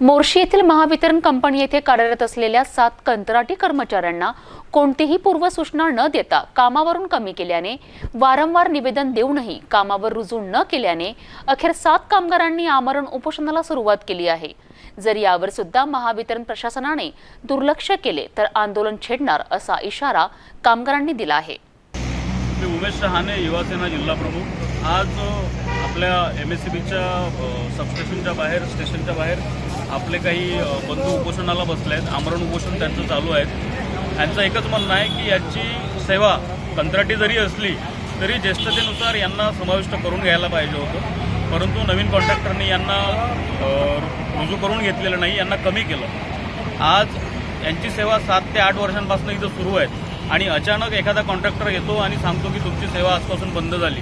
मोर्शी येथील महावितरण कंपनी येथे कार्यरत असलेल्या सात कंत्राटी कर्मचाऱ्यांना कोणतीही पूर्वसूचना न देता कामावरून कमी केल्याने वारंवार निवेदन देऊनही कामावर रुजू न केल्याने अखेर सात कामगारांनी आमरण उपोषणाला सुरुवात केली आहे. जर यावर सुद्धा महावितरण प्रशासनाने दुर्लक्ष केले तर आंदोलन छेडणार असा इशारा कामगारांनी दिला आहे. मी उमेश शहाणे युवासेना जिल्हा प्रमुख. आज आपल्या एम एस सी बीच्या सबस्टेशनच्या बाहेर स्टेशनच्या बाहेर आपले काही बंधू उपोषणाला बसले आहेत आमरण उपोषण त्यांचं चालू आहे यांचं एकच म्हणणं आहे की याची सेवा कंत्राटी जरी असली तरी ज्येष्ठतेनुसार यांना समाविष्ट करून घ्यायला पाहिजे होतं. परंतु नवीन कॉन्ट्रॅक्टरनी यांना रुजू करून घेतलेलं नाही यांना कमी केलं. आज यांची सेवा सात ते आठ वर्षांपासून इथं सुरू आहे आणि अचानक एखादा कॉन्ट्रॅक्टर येतो आणि सांगतो की तुमची सेवा आजपासून बंद झाली.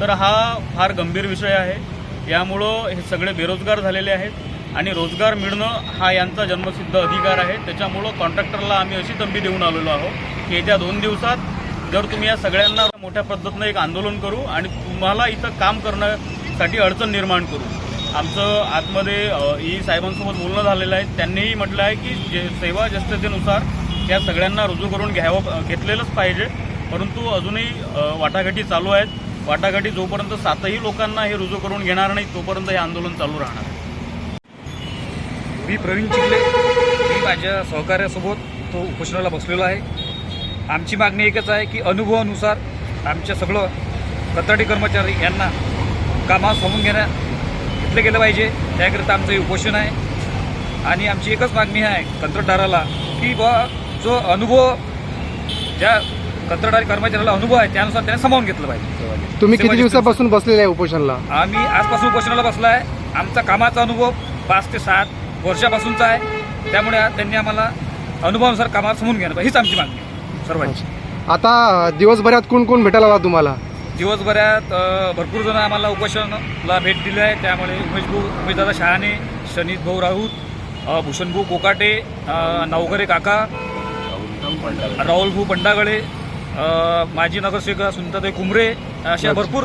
तर हा फार गंभीर विषय आहे. यामुळं हे सगळे बेरोजगार झालेले आहेत. आणि रोजगार मिळणं हा यांचा जन्मसिद्ध अधिकार आहे. त्याच्यामुळं कॉन्ट्रॅक्टरला आम्ही अशी तंबी देऊन आलेलो आहोत की येत्या दोन दिवसात जर तुम्ही या सगळ्यांना मोठ्या पद्धतीनं एक आंदोलन करू आणि तुम्हाला इथं काम करण्यासाठी अडचण निर्माण करू. आमचं आतमध्ये ई साहेबांसोबत बोलणं झालेलं आहे. त्यांनीही म्हटलं आहे की जे सेवा जस्ततेनुसार त्या सगळ्यांना रुजू करून घ्यावं घेतलेलंच पाहिजे. परंतु अजूनही वाटाघाटी चालू आहेत. वाटाघाटी जोपर्यंत सातही लोकांना हे रुजू करून घेणार नाही तोपर्यंत हे आंदोलन चालू राहणार आहे. मी प्रवीण चिखले. मी माझ्या सहकार्यासोबत तो उपोषणाला बसलेलो आहे. आमची मागणी एकच आहे की अनुभवानुसार आमच्या सगळं कंत्राटी कर्मचारी यांना कामात समजून घेण्या घेतलं गेलं पाहिजे. त्याकरिता आमचं हे उपोषण आहे. आणि आमची एकच मागणी आहे कंत्राटदाराला की बा जो अनुभव ज्या कंत्राटदारी कर्मचाऱ्याला अनुभव आहे त्यानुसार त्याने सामावून घेतलं पाहिजे. तुम्ही किती दिवसापासून बसलेले आहे उपोषणला? आम्ही आजपासून उपोषणाला बसला आहे. आमचा कामाचा अनुभव पाच ते सात वर्षापासूनचा आहे. त्यामुळे त्यांनी आम्हाला अनुभवानुसार कामात समजून घ्यायला पाहिजे हीच आमची मागणी आहे सर्वांची. आता दिवसभरात कोण कोण भेटायला आला तुम्हाला? दिवसभरात भरपूर जण आम्हाला उपोषणाला भेट दिली आहे. त्यामुळे उमेश भाऊ उमेशदादा शहाणे शनीत भाऊ राऊत अ, भूषण भाऊ कोकाटे अ, नावकरे काका राहुल भाऊ पंडागळे माजी नगरसेविका सुनीताताई कुमरे अशा भरपूर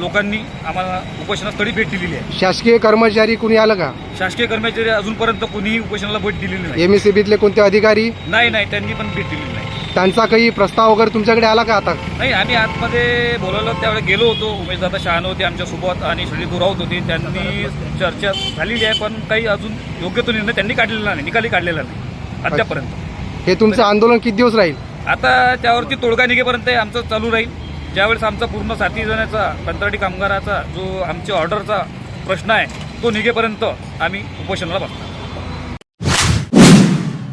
लोकांनी आम्हाला उपोषणास्थळी भेट दिलेली आहे. शासकीय कर्मचारी कुणी आलं का? शासकीय कर्मचारी अजूनपर्यंत कुणीही उपोषणाला भेट दिलेली नाही. एम एस कोणते अधिकारी? नाही नाही त्यांनी पण भेट दिलेली नाही. त्यांचा काही प्रस्ताव वगैरे तुमच्याकडे आला का आता? नाही आम्ही आतमध्ये बोलवलं त्यावेळेस गेलो होतो. उमेशदादा शहाणे होते आमच्यासोबत आणि श्री राऊत होते. त्यांनी चर्चा झालेली आहे पण काही अजून योग्य तो निर्णय त्यांनी काढलेला नाही निकाली काढलेला नाही अद्यापर्यंत हे तुमचं आंदोलन किती दिवस राहील? आता त्यावरती तोडगा निघेपर्यंत आमचं चालू राहील. ज्यावेळेस आमचा पूर्ण साथी जणांचा कंत्राटी कामगाराचा जो आमच्या ऑर्डरचा प्रश्न आहे तो निघेपर्यंत आम्ही उपोषणाला बसणार.